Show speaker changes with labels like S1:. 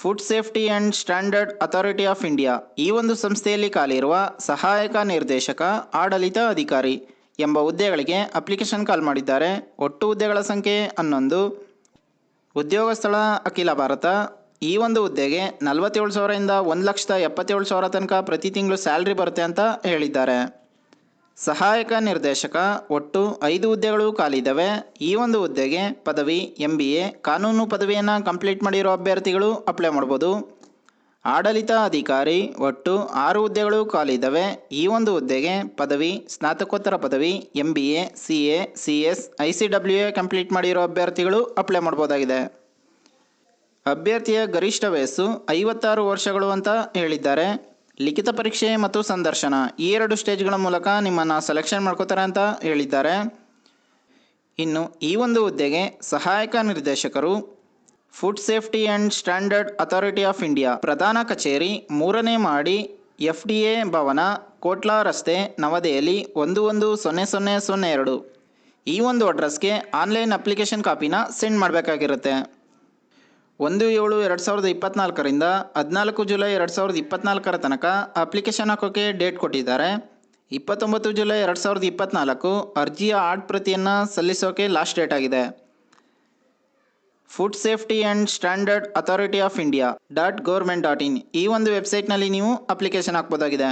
S1: Food safety and standard authority of India ಈ ಒಂದು ಸಂಸ್ಥೆಯಲ್ಲಿ ಕಾಲಿರುವ ಸಹಾಯಕ ನಿರ್ದೇಶಕ, ಆಡಳಿತ ಅಧಿಕಾರಿ ಎಂಬ ಹುದ್ದೆಗಳಿಗೆ ಅಪ್ಲಿಕೇಶನ್ ಕಾಲ್ ಮಾಡಿದ್ದಾರೆ. ಒಟ್ಟು ಹುದ್ದೆಗಳ ಸಂಖ್ಯೆ ಹನ್ನೊಂದು. ಉದ್ಯೋಗ ಸ್ಥಳ ಅಖಿಲ ಭಾರತ. ಈ ಒಂದು ಹುದ್ದೆಗೆ ನಲವತ್ತೇಳು ಸಾವಿರದಿಂದ ಒಂದು ಲಕ್ಷದ ಎಪ್ಪತ್ತೇಳು ಸಾವಿರ ತನಕ ಪ್ರತಿ ತಿಂಗಳು ಸ್ಯಾಲ್ರಿ ಬರುತ್ತೆ ಅಂತ ಹೇಳಿದ್ದಾರೆ. ಸಹಾಯಕ ನಿರ್ದೇಶಕ, ಒಟ್ಟು ಐದು ಹುದ್ದೆಗಳು ಖಾಲಿದ್ದಾವೆ ಈ ಒಂದು ಹುದ್ದೆಗೆ ಪದವಿ ಎಂ ಬಿ ಎ ಕಾನೂನು ಪದವಿಯನ್ನು ಕಂಪ್ಲೀಟ್ ಮಾಡಿರೋ ಅಭ್ಯರ್ಥಿಗಳು ಅಪ್ಲೈ ಮಾಡ್ಬೋದು. ಆಡಳಿತ ಅಧಿಕಾರಿ, ಒಟ್ಟು ಆರು ಹುದ್ದೆಗಳು ಖಾಲಿದ್ದಾವೆ ಈ ಒಂದು ಹುದ್ದೆಗೆ ಪದವಿ, ಸ್ನಾತಕೋತ್ತರ ಪದವಿ M B A C A C S I C W A complete ಮಾಡಿರೋ ಅಭ್ಯರ್ಥಿಗಳು ಅಪ್ಲೈ ಮಾಡ್ಬೋದಾಗಿದೆ. ಅಭ್ಯರ್ಥಿಯ ಗರಿಷ್ಠ ವಯಸ್ಸು ಐವತ್ತಾರು ವರ್ಷಗಳು ಅಂತ ಹೇಳಿದ್ದಾರೆ. ಲಿಖಿತ ಪರೀಕ್ಷೆ ಮತ್ತು ಸಂದರ್ಶನ. ಈ ಎರಡು ಸ್ಟೇಜ್ಗಳ ಮೂಲಕ ನಿಮ್ಮನ್ನು ಸೆಲೆಕ್ಷನ್ ಮಾಡ್ಕೋತಾರೆ ಅಂತ ಹೇಳಿದ್ದಾರೆ. ಇನ್ನು ಈ ಒಂದು ಹುದ್ದೆಗೆ ಸಹಾಯಕ ನಿರ್ದೇಶಕರು food safety and standard authority of India ಪ್ರಧಾನ ಕಚೇರಿ ಮೂರನೇ ಮಾಡಿ F D A Bhavan, Kotla ರಸ್ತೆ, ನವದೆಹಲಿ ಒಂದು ಒಂದು ಸೊನ್ನೆ ಸೊನ್ನೆ ಸೊನ್ನೆ ಎರಡು. ಈ ಒಂದು ಅಡ್ರೆಸ್ಗೆ ಆನ್ಲೈನ್ ಅಪ್ಲಿಕೇಶನ್ ಕಾಪಿನ ಸೆಂಡ್ ಮಾಡಬೇಕಾಗಿರುತ್ತೆ. ಒಂದು ಏಳು ಎರಡು ಸಾವಿರದ ಇಪ್ಪತ್ನಾಲ್ಕರಿಂದ ಹದಿನಾಲ್ಕು ಜುಲೈ ಎರಡು ಸಾವಿರದ ಇಪ್ಪತ್ನಾಲ್ಕರ ತನಕ ಅಪ್ಲಿಕೇಶನ್ ಹಾಕೋಕ್ಕೆ ಡೇಟ್ ಕೊಟ್ಟಿದ್ದಾರೆ. ಇಪ್ಪತ್ತೊಂಬತ್ತು ಜುಲೈ ಎರಡು ಸಾವಿರದ ಇಪ್ಪತ್ನಾಲ್ಕು ಅರ್ಜಿಯ ಆಡ್ ಪ್ರತಿಯನ್ನು ಸಲ್ಲಿಸೋಕೆ ಲಾಸ್ಟ್ ಡೇಟ್ ಆಗಿದೆ. Food safety and standard authority of India dot government dot in ಈ ಒಂದು ವೆಬ್ಸೈಟ್ನಲ್ಲಿ ನೀವು ಅಪ್ಲಿಕೇಶನ್ ಹಾಕ್ಬೋದಾಗಿದೆ.